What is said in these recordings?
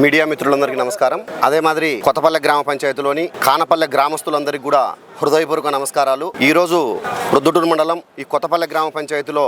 Media మిత్రులందరికీ నమస్కారం. అదే మాదిరి కొత్తపల్లె గ్రామ పంచాయతీలోని కానపల్లె గ్రామస్తులందరికీ కూడా హృదయపూర్వక నమస్కారాలు. ఈరోజు రొద్దుటూరు మండలం ఈ కొత్తపల్లె గ్రామ పంచాయతీలో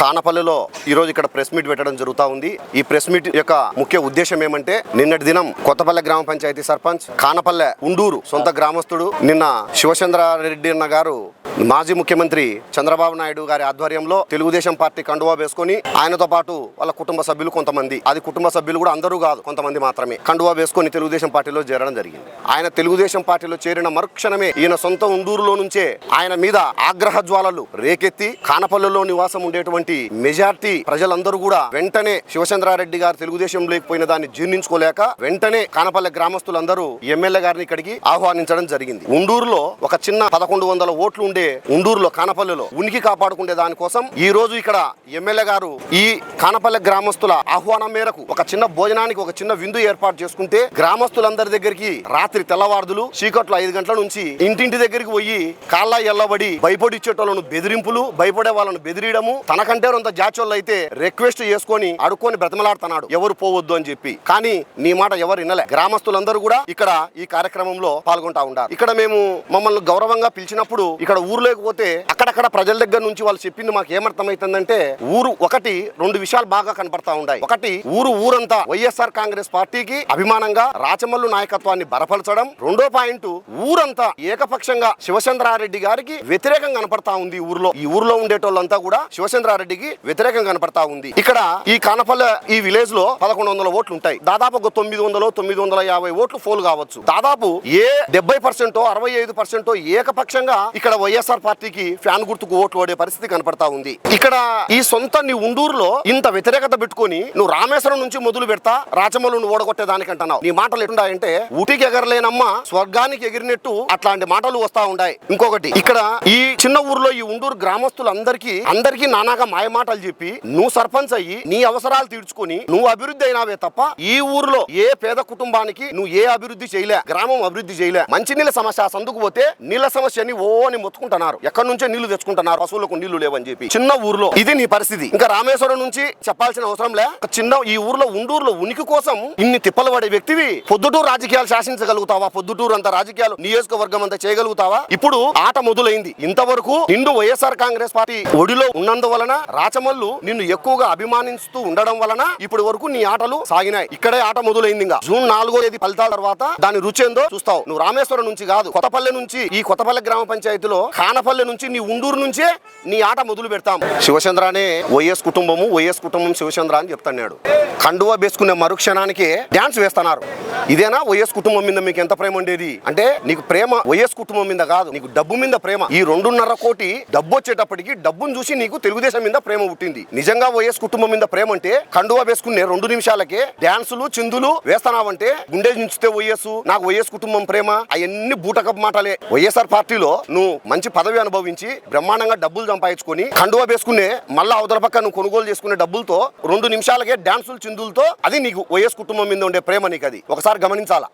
కానపల్లెలో ఈరోజు ఇక్కడ ప్రెస్ మీట్ పెట్టడం జరుగుతా ఉంది. ఈ ప్రెస్ మీట్ యొక్క ముఖ్య ఉద్దేశం ఏమంటే నిన్నటి దినం కొత్తపల్లె గ్రామ పంచాయతీ సర్పంచ్ కానపల్లె ఉండూరు సొంత గ్రామస్తుడు నిన్న శివచంద్రారెడ్డి అన్న గారు మాజీ ముఖ్యమంత్రి చంద్రబాబు నాయుడు గారి ఆధ్వర్యంలో తెలుగుదేశం పార్టీ కండువా వేసుకొని ఆయనతో పాటు వాళ్ళ కుటుంబ సభ్యులు కొంతమంది అది కుటుంబ సభ్యులు కూడా అందరూ కాదు కొంతమంది మాత్రమే కండువా వేసుకొని తెలుగుదేశం పార్టీలో చేరడం జరిగింది. ఆయన తెలుగుదేశం పార్టీలో చేరిన మరుక్షణమే ఈయన సొంత ఉండూరులో నుంచే ఆయన మీద ఆగ్రహ జ్వాలలు రేకెత్తి కానపల్లెలో నివాసం ఉండేటువంటి మెజార్టీ ప్రజలందరూ కూడా వెంటనే శివచంద్రారెడ్డి గారు తెలుగుదేశం లేకపోయిన దాన్ని జీర్ణించుకోలేక వెంటనే కానపల్లె గ్రామస్తులందరూ ఎమ్మెల్యే గారిని ఇక్కడికి ఆహ్వానించడం జరిగింది. ఉండూరులో ఒక చిన్న పదకొండు వందల ఓట్లు ఉండే ఉండూరులో కానపల్లెలో ఉనికి కాపాడుకునే దానికోసం ఈ రోజు ఇక్కడ ఎమ్మెల్యే గారు ఈ కానపల్లె గ్రామస్తుల ఆహ్వానం మేరకు ఒక చిన్న భోజనానికి ఒక చిన్న విందు ఏర్పాటు చేసుకుంటే గ్రామస్తులందరి దగ్గరికి రాత్రి తెల్లవారుదులు చీకట్లు ఐదు గంటల నుంచి ఇంటింటి దగ్గరికి పోయి కాళ్ళ ఎల్లబడి భయపడిచ్చేటోళ్ళను బెదిరింపులు భయపడే వాళ్ళను బెదిరియడము తనకంటే రొంత జాచోళ్ళు అయితే రిక్వెస్ట్ చేసుకొని అడుక్కొని బ్రతమలాడుతున్నాడు. ఎవరు పోవద్దు అని చెప్పి. కానీ నీ మాట ఎవరు వినలే. గ్రామస్తులందరూ కూడా ఇక్కడ ఈ కార్యక్రమంలో పాల్గొంటా ఉంటారు ఇక్కడ మేము మమ్మల్ని గౌరవంగా పిలిచినప్పుడు ఇక్కడ ఊర్లోకి పోతే అక్కడక్కడ ప్రజల దగ్గర నుంచి వాళ్ళు చెప్పింది మాకు ఏమర్థమైతుందంటే ఊరు ఒకటి రెండు విషయాలు బాగా కనపడతా ఉన్నాయి ఒకటి ఊరు ఊరంతా వైఎస్ఆర్ కాంగ్రెస్ పార్టీకి అభిమానంగా రాచమల్లు నాయకత్వాన్ని బలపరచడం. రెండో పాయింట్ ఊరంతా ఏకపక్షంగా శివచంద్రారెడ్డి గారికి వ్యతిరేకంగా కనపడతా ఉంది ఊర్లో. ఈ ఊర్లో ఉండేటోళ్ళంతా కూడా శివచంద్రారెడ్డికి వ్యతిరేకంగా కనపడతా ఉంది. ఇక్కడ ఈ కానపల్లె ఈ విలేజ్లో పదకొండు వందల ఓట్లు ఉంటాయి దాదాపు ఒక తొమ్మిది వందలు తొమ్మిది వందల యాభై ఓట్లు ఫోల్ కావచ్చు. దాదాపు ఏ డెబ్బై పర్సెంటో అరవై ఐదు పర్సెంటో ఏకపక్షంగా ఇక్కడ వైఎస్ వైఎస్ఆర్ పార్టీకి ఫ్యాన్ గుర్తుకు ఓట్లు ఓడే పరిస్థితి కనపడతా ఉంది. ఇక్కడ ఈ సొంత నీ ఉండూరులో ఇంత వ్యతిరేకత పెట్టుకొని నువ్వు రామేశ్వరం నుంచి మొదలు పెడతా రాచమల్లును ఓడగొట్టే దానికంటున్నావు నీ మాటలు ఎటుండాయంటే ఉటికి ఎగరలేనమ్మా స్వర్గానికి ఎగిరినట్టు అట్లాంటి మాటలు వస్తా ఉంటాయి ఇంకొకటి ఇక్కడ ఈ చిన్న ఊర్లో ఈ ఉండూరు గ్రామస్తులందరికీ అందరికీ నానాగా మాయ మాటలు చెప్పి నువ్వు సర్పంచ్ అయ్యి నీ అవసరాలు తీర్చుకొని నువ్వు అభివృద్ధి అయినావే తప్ప ఈ ఊర్లో ఏ పేద కుటుంబానికి నువ్వు ఏ అభివృద్ధి చేయలే గ్రామం అభివృద్ధి చేయలే మంచినీళ్ళ సమస్య సందుకు పోతే నీళ్ళ సమస్యని ఓ అని తెచ్చుకుంటున్నారు. ఎక్కడి నుంచో నీళ్ళు తెచ్చుకుంటున్నారు. పశువులకు నీళ్ళు లేవని చెప్పి. చిన్న ఊర్లో. ఇది నీ పరిస్థితి. ఇంకా రామేశ్వరం నుంచి చెప్పాల్సిన అవసరం లే. చిన్న ఈ ఊర్లో ఉండూరులో ఉనికి కోసం ఇన్ని తిప్పలు పడే వ్యక్తివి పొద్దుటూరు రాజకీయాలు శాసించగలుగుతావా? పొద్దుటూరు అంత రాజకీయాలు నియోజకవర్గం అంతా చేయగలుగుతావా? ఇప్పుడు ఆట మొదలైంది. ఇంతవరకు నిండు వైఎస్ఆర్ కాంగ్రెస్ పార్టీ ఒడిలో ఉన్నందువలన రాచమల్లు నిన్ను ఎక్కువగా అభిమానిస్తూ ఉండడం వలన ఇప్పటి వరకు నీ ఆటలు సాగినాయి. ఇక్కడే ఆట మొదలైంది ఇంకా. జూన్ నాలుగో తేదీ ఫలితాల తర్వాత దాని రుచి ఏందో చూస్తావు. నువ్వు రామేశ్వరం నుంచి కాదు కొత్తపల్లె నుంచి ఈ కొత్తపల్లె గ్రామ పంచాయతీలో కానపల్లె నుంచి నీ ఉండూరు నుంచే నీ ఆట మొదలు పెడతాం. శివచంద్ర అనే వైఎస్ కుటుంబము వైఎస్ కుటుంబం శివచంద్ర అని చెప్తున్నాడు. కండువా వేసుకునే మరుక్షణానికి డ్యాన్స్ వేస్తున్నారు. ఇదేనా వైఎస్ కుటుంబం మీద మీకు ఎంత ప్రేమ ఉండేది? అంటే నీకు ప్రేమ వైఎస్ కుటుంబం మీద కాదు నీకు డబ్బు మీద ప్రేమ. ఈ రెండున్నర కోటి డబ్బు వచ్చేటప్పటికి డబ్బును చూసి నీకు తెలుగుదేశం మీద ప్రేమ పుట్టింది. నిజంగా వైఎస్ కుటుంబం మీద ప్రేమ అంటే కండువా వేసుకునే రెండు నిమిషాలకే డాన్సులు చిందులు వేస్తున్నావంటే గుండె నుంచితే వైఎస్ నాకు వైఎస్ కుటుంబం ప్రేమ అవన్నీ బూటకపు మాటలే. వైఎస్ఆర్ పార్టీలో నువ్వు మంచి పదవి అనుభవించి బ్రహ్మాండంగా డబ్బులు సంపాదించుకొని కండువా వేసుకునే మళ్ళా అవతల పక్క నువ్వు కొనుగోలు చేసుకునే డబ్బులతో రెండు నిమిషాలకే డాన్సులు చిందులతో అది నీకు వైఎస్ కుటుంబం మీద ఉండే ప్రేమ నీకు అది ఒక ఒకసారి గమనించాలా?